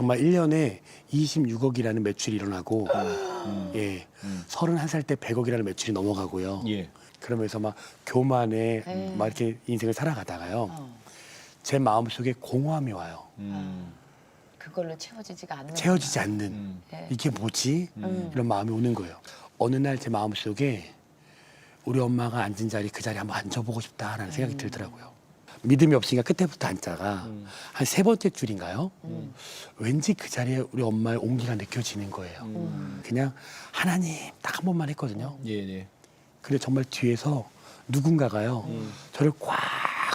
정말 1년에 26억이라는 매출이 일어나고 예. 31살 때 100억이라는 매출이 넘어가고요. 예. 그러면서 막 교만에 네. 막 이렇게 인생을 살아가다가요. 어, 제 마음속에 공허함이 와요. 음. 그걸로 채워지지가 않는. 채워지지 않는 음. 네. 이게 뭐지? 음. 이런 마음이 오는 거예요. 어느 날 제 마음속에 우리 엄마가 앉은 자리 그 자리에 한번 앉아보고 싶다라는 생각이 들더라고요. 믿음이 없으니까 끝에부터 앉자가 음. 한세 번째 줄인가요? 음. 왠지 그 자리에 우리 엄마의 온기가 느껴지는 거예요. 음. 그냥 하나님 딱 한 번만 했거든요. 예, 예. 근데 정말 뒤에서 누군가가요 음. 저를 꽉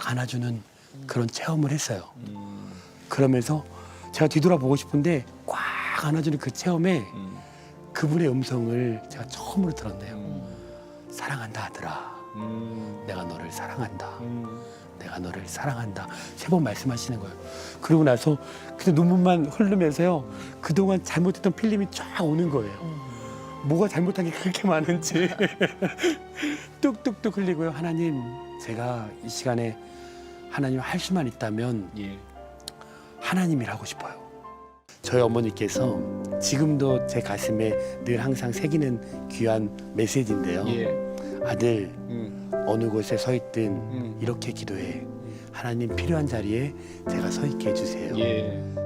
안아주는 그런 체험을 했어요. 음. 그러면서 제가 뒤돌아보고 싶은데 꽉 안아주는 그 체험에 음. 그분의 음성을 제가 처음으로 들었네요. 음. 사랑한다 하더라. 음. 내가 너를 사랑한다. 음. 내가 너를 사랑한다. 세 번 말씀하시는 거예요. 그러고 나서 그때 눈물만 흐르면서요. 그동안 잘못했던 필름이 쫙 오는 거예요. 음. 뭐가 잘못한 게 그렇게 많은지 뚝뚝뚝 흘리고요. 하나님, 제가 이 시간에 하나님 할 수만 있다면 예. 하나님이라고 싶어요. 저희 어머니께서 지금도 제 가슴에 늘 항상 새기는 귀한 메시지인데요. 예. 아들, 음. 어느 곳에 서 있든 음. 이렇게 기도해. 하나님 필요한 자리에 제가 서 있게 해주세요. 예.